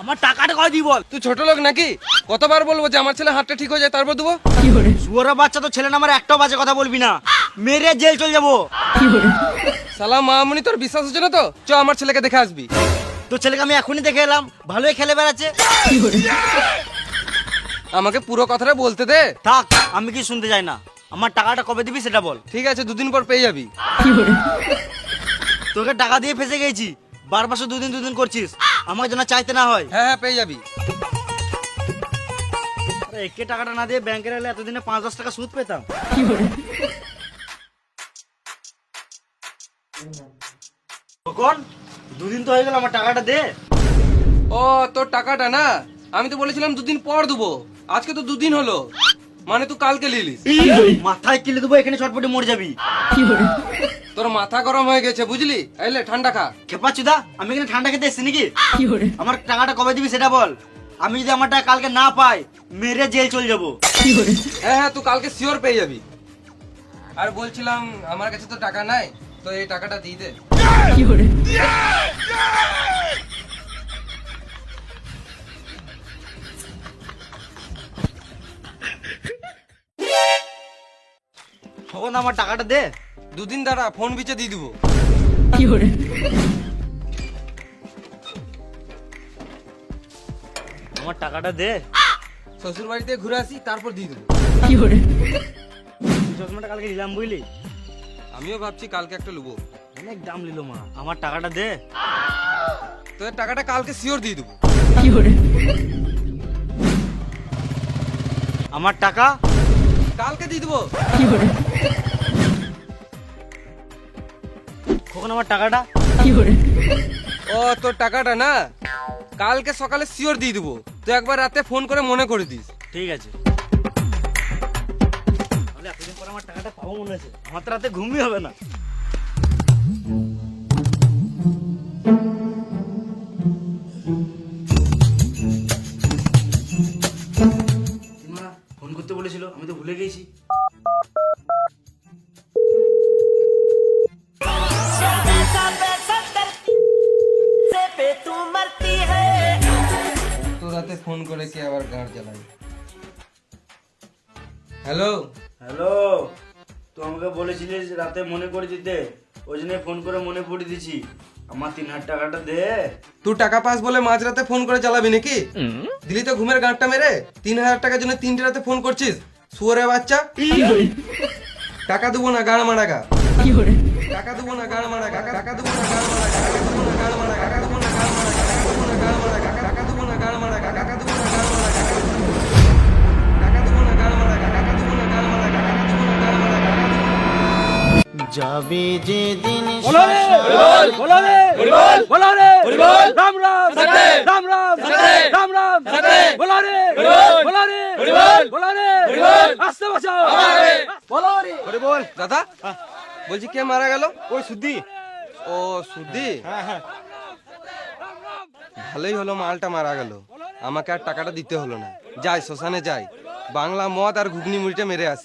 আমার টাকাটা কয় দিই বল? তুই ছোট লোক নাকি? কতবার বলব যে আমার ছেলে হাতটা ঠিক হয়ে যায় তারপর দেবো? শুয়ারা বাচ্চা তো ছেলে নামার একটাও বাজে কথা বলবি না। মেরে জেল চলে যাব। সালা মামুনি তোর বিশ্বাস হচ্ছে না তো? চ আমার ছেলেকে দেখে আসবি। তোর ছেলেকে আমি এখনই দেখে এলাম। ভালোই খেলে বেড়াচ্ছে। আমাকে পুরো কথাটা বলতে দে। থাক আমি কি শুনতে চাই না। আমার টাকাটা কবে দিবি সেটা বল। ঠিক আছে দুদিন পর পেয়ে যাবি। তোকে টাকা দিয়ে ফেসে গেছি। বারবার শুধু দুদিন দুদিন করছিস। আমার যেন চাইতে না হয়। হ্যাঁ হ্যাঁ পেয়ে যাবি। একে টাকাটা না দিয়ে ব্যাংকে রাখলে এতদিনে পাঁচ দশ টাকা সুদ পেতাম। কখন দুদিন তো হয়ে গেল আমার টাকাটা দে। ও তোর টাকাটা না? আমি তো বলেছিলাম দুদিন পর দেবো। আজকে তো দুদিন হলো। মানে তুই কালকে লিলিস মাথায় কিলে দেবো এখানে চটপটে মরে যাবি। তোর মাথা গরম হয়ে গেছে বুঝলি? এলে ঠান্ডা খা। খেপা চুদা আমি এখানে ঠান্ডা খেতে এসছি নাকি? আমার টাকাটা কবে দিবি সেটা বল। আমি যদি আমার টাকা কালকে না পাই মেরে জেল চলে যাব। হ্যাঁ হ্যাঁ তুই কালকে শিওর পেয়ে যাবি। আর বলছিলাম আমার কাছে তো টাকা নাই তো এই টাকাটা দিয়ে দে। আমার টাকাটা দে। দুদিন দাঁড়া ফোন বিচে দিয়ে দিবো। আমার টাকাটা দে। শ্বশুর বাড়িতে ঘুরে আসি তারপর দিয়ে দেবো। তুই চশমাটা কালকে নিলাম বুঝলি? আমিও ভাবছি কালকে একটা লুবো। অনেক দাম নিল মা আমার টাকাটা দে। তোদের টাকাটা কালকে শিওর দিয়ে দেবো। আমার টাকা? কালকে দিয়ে দেবো। কখন আমার টাকাটা? ও তোর টাকাটা না? কালকে সকালে শিওর দিয়ে দেবো। তুই একবার রাতে ফোন করে মনে করে দিস। ঠিক আছে। তাহলে এতদিন পর আমার টাকাটা পাবো মনে হচ্ছে। আমার তো রাতে ঘুমই হবে না। ফোন করতে বলেছিল আমি তো ভুলে গেছি। রাতে ফোন করে কে আবার গাঁট জ্বালাই হ্যালো হ্যালো তুই আমাকে বলেছিলিস রাতে মনে করে দিতে ওই জন্য ফোন করে মনে পড়ে দিছি আমার তিন হাজার টাকাটা দে। তুই টাকা পাস বলে মাঝরাতে ফোন করে চালাবি নাকি? দিলি তো ঘুমের গাঁটটা মেরে তিন হাজার টাকার জন্য তিনটে রাতে ফোন করছিস। শুয়ারে বাচ্চা। টাকা দেবো না গাড় মারা গা। টাকা দেবো না গাড় মারা গা। টাকা দেবো না গাড় মারা গা। টাকা দেবো না গাড় মারা গা। যাবে যে দিন রাম রাম দাদা বলছি কে মারা গেল ওই সুদ্ধি ও সুদ্ধি হ্যাঁ হ্যাঁ ভালোই হলো মালটা মারা গেল। আমাকে আর টাকাটা দিতে হলো না। যাই শ্মশানে যাই। বাংলা মদ আর ঘুগনি মুড়িটা মেরে আসি।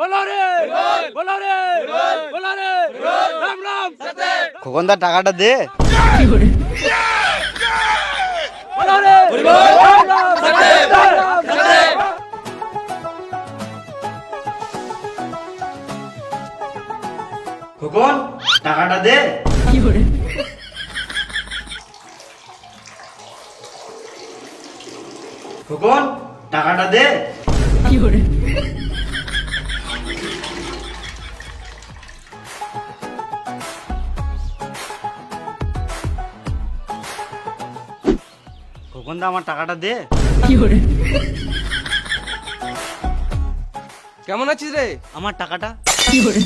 বলো? রে বলো? রে বলো রে খোকন টাকাটা দে। কি করে? খোকন টাকাটা দে। কি করে? খোকন দা আমার টাকাটা দে। কি করে? কেমন আছিস রে? আমার টাকাটা। কি করে?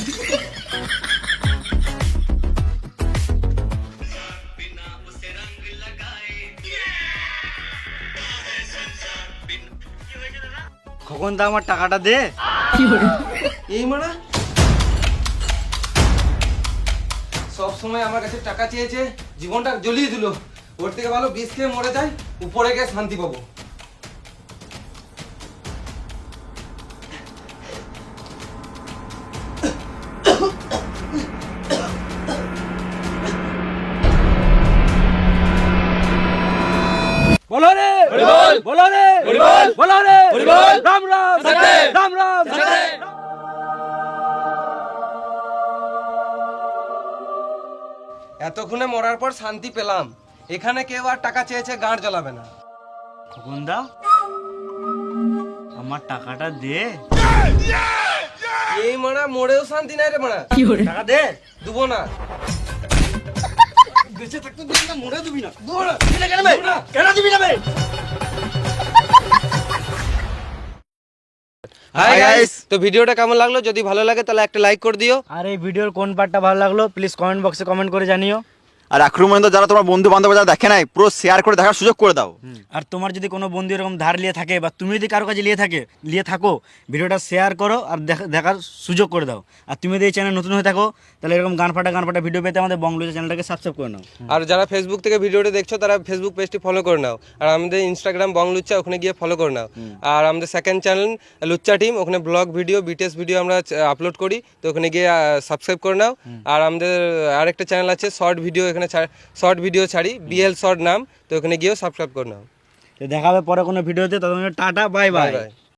খোকনদা আমার টাকাটা দে। এই মানে সব সময় আমার কাছে টাকা চেয়েছে জীবনটা জ্বলিয়ে দিল। ওর থেকে ভালো বিষ খেয়ে মরে যায় উপরে গিয়ে শান্তি পাবো। এতক্ষণে মরার পর শান্তি পেলাম। এখানে কেউ আর টাকা চেয়েছে গাঁড় জ্বলাবে না। খোকনদা আমার টাকাটা দে। এই মারা মরেও শান্তি নাই রে মারা। টাকা দে। দুবো না। বেঁচে থাকতে দিবি না মরে দিবি না। দিবি না। কেন কেন দিবি না বে? হাই গাইস তো ভিডিওটা কেমন লাগল? যদি ভালো লাগে তাহলে একটা লাইক করে দিও। আর এই ভিডিওর কোন পার্টটা ভালো লাগল প্লিজ কমেন্ট বক্সে কমেন্ট করে জানিও। আর এখনও পর্যন্ত যারা তোমার বন্ধু বান্ধব যারা দেখে নাই পুরো শেয়ার করে দেখার সুযোগ করে দাও। আর তোমার যদি কোনো বন্ধু এরকম ধার নিয়ে থাকে বা তুমি যদি কারও কাছে নিয়ে থাকে নিয়ে থাকো ভিডিওটা শেয়ার করো আর দেখ- দেখার সুযোগ করে দাও। আর তুমি যদি এই চ্যানেল নতুন হয়ে থাকো তাহলে এরকম গান ফাটা গান ফাটা ভিডিও পেতে আমাদের বংলুজা চ্যানেলটাকে সাবস্ক্রাইব করে নাও। আর যারা ফেসবুক থেকে ভিডিওটা দেখছ তারা ফেসবুক পেজটি ফলো করে নাও। আর আমাদের ইনস্টাগ্রাম বং লুচ্চা ওখানে গিয়ে ফলো করে নাও। আর আমাদের সেকেন্ড চ্যানেল লুচ্চা টিম ওখানে ব্লগ ভিডিও বিটিএস ভিডিও আমরা আপলোড করি। তো ওখানে গিয়ে সাবস্ক্রাইব করে নাও। আর আমাদের আরেকটা চ্যানেল আছে শর্ট ভিডিও এখানে শর্ট ভিডিও ছাড়ি বিএল শর্ট নাম তো ওখানে গিয়েও সাবস্ক্রাইব করে নাও। তো দেখা হবে পরে কোনো ভিডিওতে তখন টাটা বাই বাই বাই